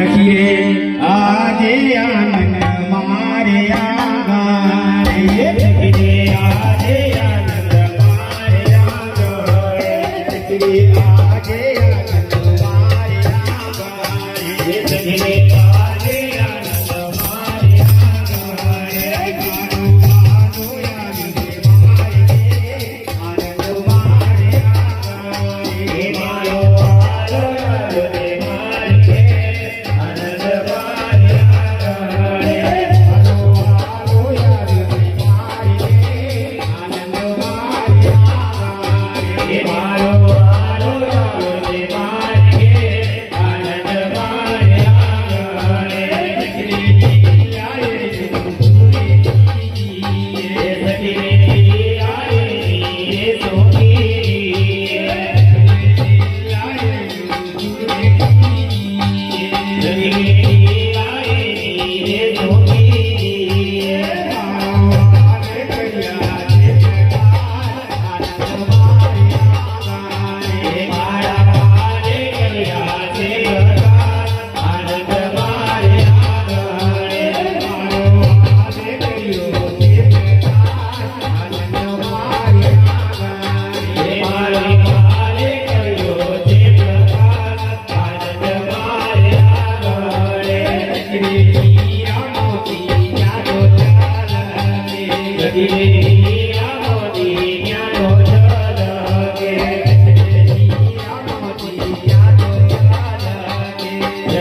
सखिए आगे आनंद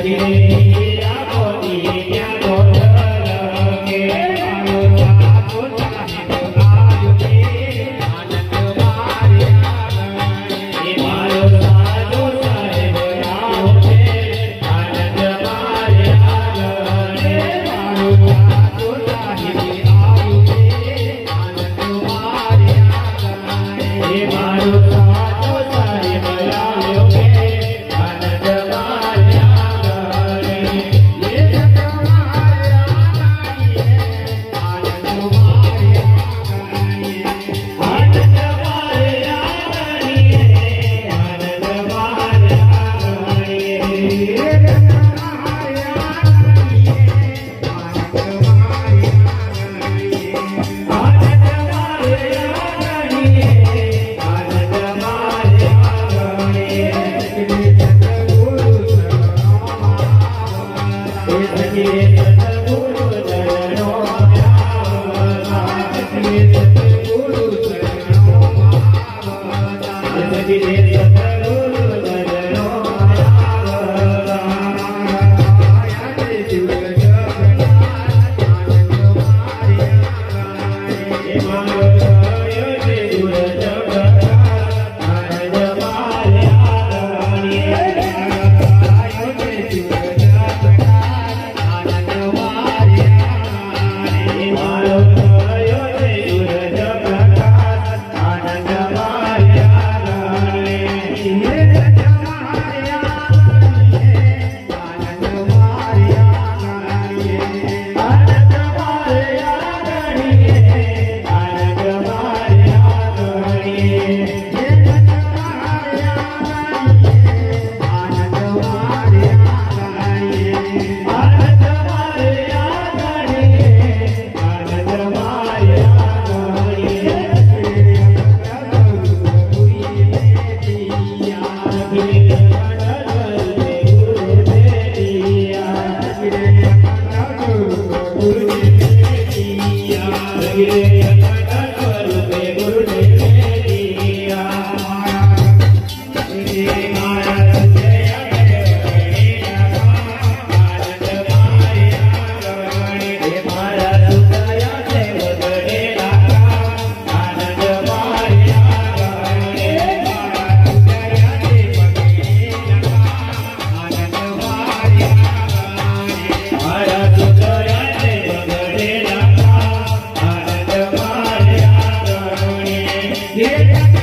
Hey. yeah. yeah.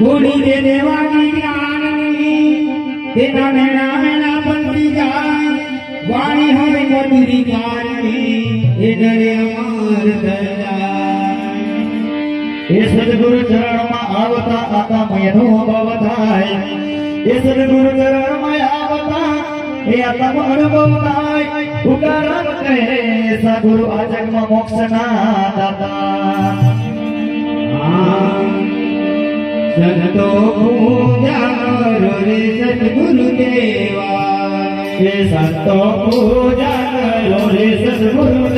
ગોળી દે દેવાની જ્ઞાનની તેના નેણા વેણા પલટી જાય વાણી હવે મધુરી કારની એ ડરે અમર દયા એ સદગુરુ ચરણમાં આવતા આતા મયનો અનુભવ થાય. એ સદગુરુ ચરણમાં આવતા એ આતા અનુભવ થાય. ઉકારામ કહે, સદગુરુ આ જગમાં મોક્ષના દાતા. સંતો પૂજા કરો રે સદગુરુ દેવા સંતો પૂજા રે સદગુરુ